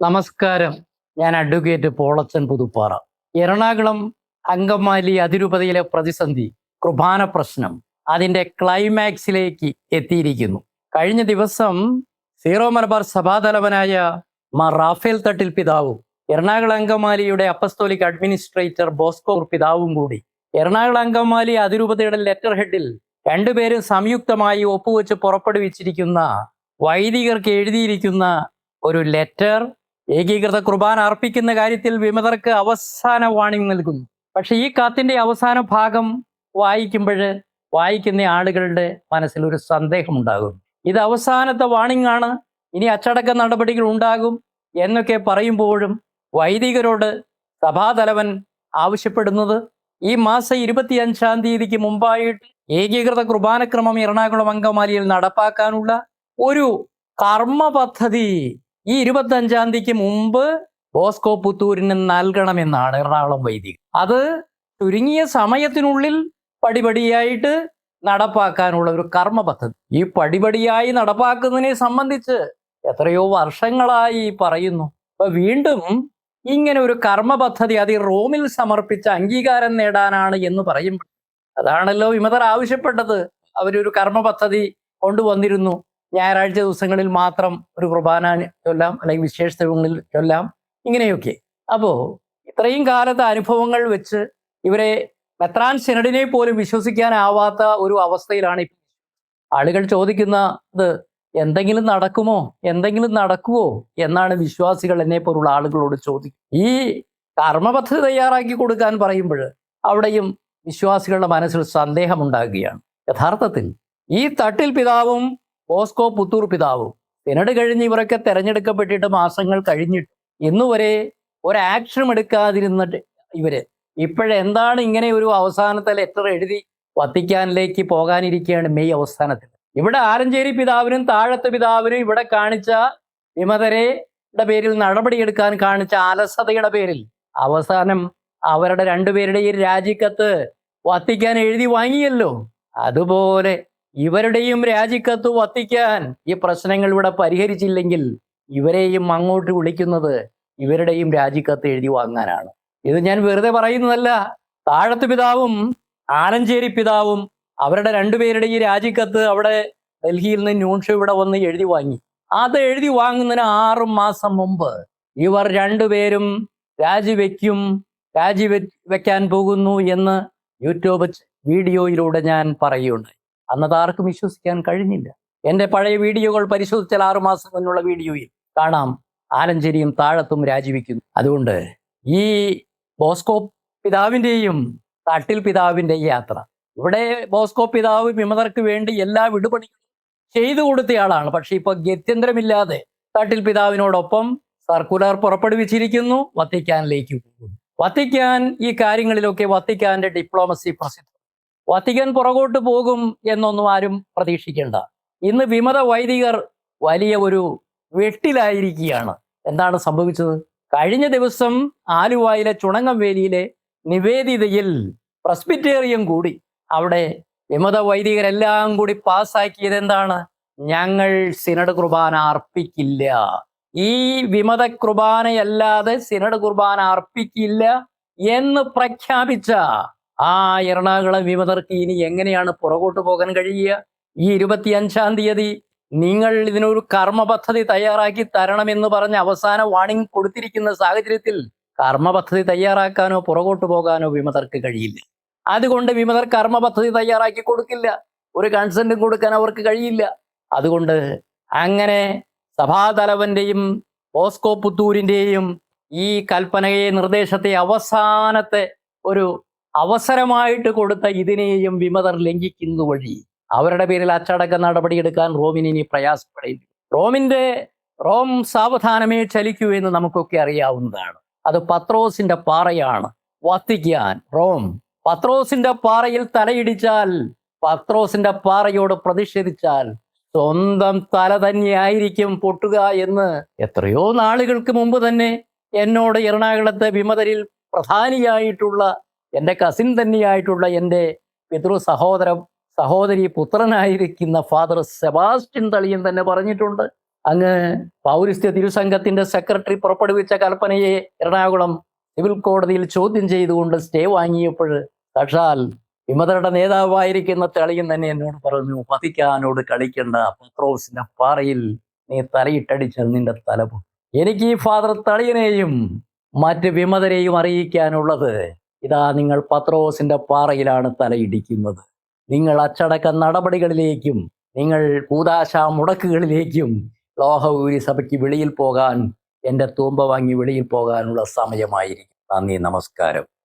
നമസ്കാരം. ഞാൻ അഡ്വക്കേറ്റ് പോളച്ചൻ പുതുപ്പാറ. എറണാകുളം അങ്കമാലി അതിരൂപതയിലെ പ്രതിസന്ധി കുർബാന പ്രശ്നം അതിന്റെ ക്ലൈമാക്സിലേക്ക് എത്തിയിരിക്കുന്നു. കഴിഞ്ഞ ദിവസം സീറോ മലബാർ സഭാതലവനായ മാ റാഫേൽ തട്ടിൽ പിതാവും എറണാകുളം അങ്കമാലിയുടെ അപ്പസ്തോലിക് അഡ്മിനിസ്ട്രേറ്റർ ബോസ്കോ പിതാവും കൂടി എറണാകുളം അങ്കമാലി അതിരൂപതയുടെ ലെറ്റർ ഹെഡിൽ രണ്ടുപേരും സംയുക്തമായി ഒപ്പുവെച്ച് പുറപ്പെടുവിച്ചിരിക്കുന്ന വൈദികർക്ക് എഴുതിയിരിക്കുന്ന ഒരു ലെറ്റർ ഏകീകൃത കുർബാന അർപ്പിക്കുന്ന കാര്യത്തിൽ വിമതർക്ക് അവസാന വാണിംഗ് നൽകുന്നു. പക്ഷെ ഈ കാത്തിന്റെ അവസാന ഭാഗം വായിക്കുമ്പോൾ വായിക്കുന്ന ആളുകളുടെ മനസ്സിൽ ഒരു സന്ദേഹം ഉണ്ടാകും. ഇത് അവസാനത്തെ വാണിംഗ് ആണ്. ഇനി അച്ചടക്ക നടപടികൾ ഉണ്ടാകും എന്നൊക്കെ പറയുമ്പോഴും വൈദികരോട് സഭാതലവൻ ആവശ്യപ്പെടുന്നത് ഈ മാസം ഇരുപത്തിയഞ്ചാം തീയതിക്ക് മുമ്പായിട്ട് ഏകീകൃത കുർബാനക്രമം എറണാകുളം അങ്കമാലിയിൽ നടപ്പാക്കാനുള്ള ഒരു കർമ്മ പദ്ധതി ഈ ഇരുപത്തി അഞ്ചാം തീയതിക്ക് മുമ്പ് ബോസ്കോ പുത്തൂരിന് നൽകണമെന്നാണ് എറണാകുളം വൈദികർ അത് ചുരുങ്ങിയ സമയത്തിനുള്ളിൽ പടിപടിയായിട്ട് നടപ്പാക്കാനുള്ള ഒരു കർമ്മ പദ്ധതി ഈ പടിപടിയായി നടപ്പാക്കുന്നതിനെ സംബന്ധിച്ച് എത്രയോ വർഷങ്ങളായി പറയുന്നു. അപ്പൊ വീണ്ടും ഇങ്ങനെ ഒരു കർമ്മ പദ്ധതി അത് റോമിൽ സമർപ്പിച്ച അംഗീകാരം നേടാനാണ് എന്ന് പറയുമ്പോൾ അതാണല്ലോ വിമതർ ആവശ്യപ്പെട്ടത്. അവരൊരു കർമ്മ പദ്ധതി കൊണ്ടുവന്നിരുന്നു. ഞായറാഴ്ച ദിവസങ്ങളിൽ മാത്രം ഒരു കുർബാന ചൊല്ലാം അല്ലെങ്കിൽ വിശേഷ ദിവസങ്ങളിൽ ചൊല്ലാം ഇങ്ങനെയൊക്കെ. അപ്പോൾ ഇത്രയും കാലത്തെ അനുഭവങ്ങൾ വെച്ച് ഇവരെ മെത്രാൻ സിനഡിനെ പോലും വിശ്വസിക്കാനാവാത്ത ഒരു അവസ്ഥയിലാണ് ആളുകൾ ചോദിക്കുന്നത് എന്തെങ്കിലും നടക്കുമോ? എന്തെങ്കിലും നടക്കുമോ എന്നാണ് വിശ്വാസികൾ എന്നെ പോലുള്ള ആളുകളോട് ചോദിക്കുക. ഈ കർമ്മപദ്ധതി തയ്യാറാക്കി കൊടുക്കാൻ പറയുമ്പോൾ അവിടെയും വിശ്വാസികളുടെ മനസ്സിൽ സന്ദേഹമുണ്ടാകുകയാണ്. യഥാർത്ഥത്തിൽ ഈ തട്ടിൽ പിതാവും ഓസ്കോ പുത്തൂർ പിതാവ്. സെനഡ് കഴിഞ്ഞ് ഇവരൊക്കെ തെരഞ്ഞെടുക്കപ്പെട്ടിട്ട് മാസങ്ങൾ കഴിഞ്ഞിട്ട് ഇന്നുവരെ ഒരു ആക്ഷനും എടുക്കാതിരുന്നിട്ട് ഇവർ. ഇപ്പോഴെന്താണ് ഇങ്ങനെ ഒരു അവസാനത്തെ ലെറ്റർ എഴുതി വത്തിക്കാനിലേക്ക് പോകാനിരിക്കുകയാണ് മെയ് അവസാനത്തിൽ ഇവിടെ ആലഞ്ചേരി പിതാവിനും താഴത്തെ പിതാവിനും ഇവിടെ കാണിച്ച വിമതരയുടെ പേരിൽ നടപടിയെടുക്കാൻ കാണിച്ച അലസതയുടെ പേരിൽ അവസാനം അവരുടെ രണ്ടുപേരുടെയും രാജിക്കത്ത് വത്തിക്കാൻ എഴുതി വാങ്ങിയല്ലോ. അതുപോലെ ഇവരുടെയും രാജിക്കത്ത് വത്തിക്കാൻ ഈ പ്രശ്നങ്ങൾ ഇവിടെ പരിഹരിച്ചില്ലെങ്കിൽ ഇവരെയും അങ്ങോട്ട് വിളിക്കുന്നത് ഇവരുടെയും രാജിക്കത്ത് എഴുതി വാങ്ങാനാണ്. ഇത് ഞാൻ വെറുതെ പറയുന്നതല്ല. താഴത്ത് പിതാവും ആലഞ്ചേരി പിതാവും അവരുടെ രണ്ടുപേരുടെ ഈ രാജിക്കത്ത് അവിടെ ഡൽഹിയിൽ നിന്ന് ന്യൂൺഷോ ഇവിടെ വന്ന് എഴുതി വാങ്ങി. അത് എഴുതി വാങ്ങുന്നതിന് ആറു മാസം മുമ്പ് ഇവർ രണ്ടുപേരും രാജിവെക്കും രാജിവെ വെക്കാൻ പോകുന്നു എന്ന് യൂട്യൂബ് വീഡിയോയിലൂടെ ഞാൻ പറയുകയുണ്ടായി. അന്നത് ആർക്കും വിശ്വസിക്കാൻ കഴിഞ്ഞില്ല. എന്റെ പഴയ വീഡിയോകൾ പരിശോധിച്ചാൽ ആറുമാസം മുന്നുള്ള വീഡിയോയിൽ കാണാം. ആലഞ്ചേരിയും താഴത്തും രാജിവെക്കുന്നു. അതുകൊണ്ട് ഈ ബോസ്കോ പിതാവിന്റെയും തട്ടിൽ പിതാവിന്റെ യാത്ര. ഇവിടെ ബോസ്കോ പിതാവ് വിമതർക്ക് വേണ്ടി എല്ലാ വിടുപണികളും ചെയ്തു കൊടുത്തയാളാണ് പക്ഷെ ഇപ്പൊ ഗത്യന്തരമില്ലാതെ തട്ടിൽ പിതാവിനോടൊപ്പം സർക്കുലർ പുറപ്പെടുവിച്ചിരിക്കുന്നു. വത്തിക്കാനിലേക്ക് പോകുന്നു. വത്തിക്കാൻ ഈ കാര്യങ്ങളിലൊക്കെ വത്തിക്കാന്റെ ഡിപ്ലോമസി പ്രസിദ്ധം വത്തിക്കാൻ പുറകോട്ട് പോകും എന്നൊന്നും ആരും പ്രതീക്ഷിക്കേണ്ട. ഇന്ന് വിമത വൈദികർ വലിയ ഒരു വെട്ടിലായിരിക്കുകയാണ്. എന്താണ് സംഭവിച്ചത്? കഴിഞ്ഞ ദിവസം ആലുവായിലെ ചുണങ്ങംവേലിയിലെ നിവേദിതയിൽ പ്രസ്ബിറ്റേറിയം കൂടി. അവിടെ വിമത വൈദികരെല്ലാം കൂടി പാസ്സാക്കിയത് എന്താണ്? ഞങ്ങൾ സിനഡ് കുർബാന അർപ്പിക്കില്ല. ഈ വിമത കുർബാനയല്ലാതെ സിനഡ് കുർബാന അർപ്പിക്കില്ല എന്ന് പ്രഖ്യാപിച്ച ആ എറണാകുളം വിമതർക്ക് ഇനി എങ്ങനെയാണ് പുറകോട്ട് പോകാൻ കഴിയുക? ഈ ഇരുപത്തിയഞ്ചാം തീയതി നിങ്ങൾ ഇതിനൊരു കർമ്മ പദ്ധതി തയ്യാറാക്കി തരണമെന്ന് പറഞ്ഞ് അവസാന വാണിംഗ് കൊടുത്തിരിക്കുന്ന സാഹചര്യത്തിൽ കർമ്മ പദ്ധതി തയ്യാറാക്കാനോ പുറകോട്ട് പോകാനോ വിമതർക്ക് കഴിയില്ല. അതുകൊണ്ട് വിമതർ കർമ്മ പദ്ധതി തയ്യാറാക്കി കൊടുക്കില്ല. ഒരു കൺസെന്റും കൊടുക്കാൻ അവർക്ക് കഴിയില്ല. അതുകൊണ്ട് അങ്ങനെ സഭാതലവന്റെയും ഓസ്കോ പുത്തൂരിന്റെയും ഈ കൽപ്പനയെ നിർദ്ദേശത്തെ അവസാനത്തെ ഒരു അവസരമായിട്ട് കൊടുത്ത ഇതിനെയും വിമതർ ലംഘിക്കുന്നു വഴി അവരുടെ പേരിൽ അച്ചടക്ക നടപടിയെടുക്കാൻ റോമിന് ഇനി പ്രയാസപ്പെടേണ്ടി റോമിന്റെ റോം സാവധാനമേ ചലിക്കൂ എന്ന് നമുക്കൊക്കെ അറിയാവുന്നതാണ്. അത് പത്രോസിന്റെ പാറയാണ്. വത്തിക്കാൻ റോം പത്രോസിന്റെ പാറയിൽ തലയിടിച്ചാൽ പത്രോസിന്റെ പാറയോട് പ്രതിഷേധിച്ചാൽ സ്വന്തം തല തന്നെയായിരിക്കും പൊട്ടുക എന്ന് എത്രയോ നാളുകൾക്ക് മുമ്പ് തന്നെ എന്നോട് എറണാകുളത്തെ വിമതരിൽ പ്രധാനിയായിട്ടുള്ള എന്റെ കസിൻ തന്നെയായിട്ടുള്ള എന്റെ പിതൃ സഹോദര സഹോദരി പുത്രനായിരിക്കുന്ന ഫാദർ സെബാസ്റ്റ്യൻ തളിയൻ തന്നെ പറഞ്ഞിട്ടുണ്ട്. അങ്ങ് പൗരസ്ത്യ തിരുസംഘത്തിന്റെ സെക്രട്ടറി പുറപ്പെടുവിച്ച കൽപ്പനയെ എറണാകുളം സിവിൽ കോടതിയിൽ ചോദ്യം ചെയ്തുകൊണ്ട് സ്റ്റേ വാങ്ങിയപ്പോൾ സാക്ഷാൽ വിമതരുടെ നേതാവായിരിക്കുന്ന തെളിയും തന്നെ എന്നോട് പറഞ്ഞു പതിക്കാനോട് കളിക്കണ്ട പത്രോസിന്റെ പാറയിൽ നീ തലയിട്ടടിച്ചാൽ നിന്റെ തല എനിക്ക് ഈ ഫാദർ തളിയനെയും മറ്റ് വിമതരെയും അറിയിക്കാനുള്ളത് ഇതാ നിങ്ങൾ പത്രോസിന്റെ പാറയിലാണ് തലയിടിക്കുന്നത്. നിങ്ങൾ അച്ചടക്ക നടപടികളിലേക്കും നിങ്ങൾ കൂതാശ മുടക്കുകളിലേക്കും ലോഹഊരി സഭയ്ക്ക് വെളിയിൽ പോകാൻ എന്റെ തൂമ്പ വാങ്ങി വെളിയിൽ പോകാനുള്ള സമയമായിരിക്കും. നന്ദി നമസ്കാരം.